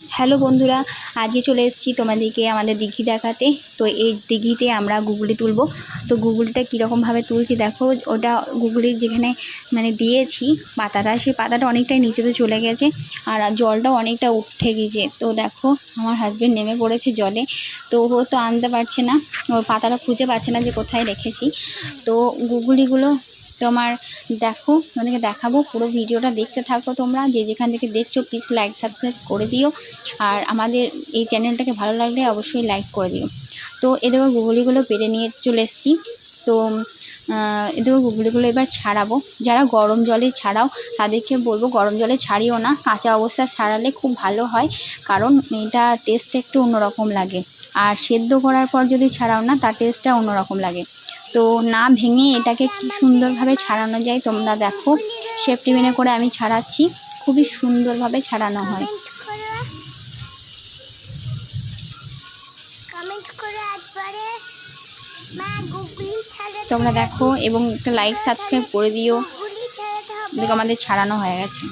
Hello বন্ধুরা আজকে চলে এসেছি তোমাদেরকে আমাদের দিঘি দেখাতে। তো এই দিঘিতে আমরা গুগলি তুলবো। তো গুগলিটা কীরকমভাবে তুলছি দেখো, ওটা গুগলির যেখানে মানে দিয়েছি, পাতাটা, সেই পাতাটা অনেকটাই নিচেতে চলে গেছে আর জলটাও অনেকটা উঠে গিয়েছে তো দেখো, আমার হাজব্যান্ড নেমে পড়েছে জলে। তো ও তো আনতে পারছে না ওর পাতাটা খুঁজে পাচ্ছে না যে কোথায় রেখেছি। তো গুগলিগুলো তোমার দেখো, তোমাদেরকে দেখাবো, পুরো ভিডিওটা দেখতে থাকো তোমরা। যে যেখান থেকে দেখছ প্লিজ লাইক সাবস্ক্রাইব করে দিও। আর আমাদের এই চ্যানেলটাকে ভালো লাগলে অবশ্যই লাইক করে দিও। তো এদিকে গুগলিগুলো পেরে নিয়ে চলে এসেছি। তো এদিকে গুগলিগুলো এবার ছাড়াবো। যারা গরম জলে ছাড়াও, তাদেরকে বলব গরম জলে ছাড়িও না। কাঁচা অবস্থায় ছাড়ালে খুব ভালো হয়, কারণ এটা টেস্টটা একটু অন্যরকম লাগে। আর সেদ্ধ করার পর যদি ছাড়াও না, তার টেস্টটা অন্যরকম লাগে। তো না ভেঙে এটাকে কি সুন্দরভাবে ছাড়ানো যায় তোমরা দেখো। সেফটি মেনে করে আমি ছাড়াচ্ছি। খুবই সুন্দরভাবে ছাড়ানো হয়। তোমরা দেখো এবং একটা লাইক সাবস্ক্রাইব করে দিও। আমাদের ছাড়ানো হয়ে গেছে।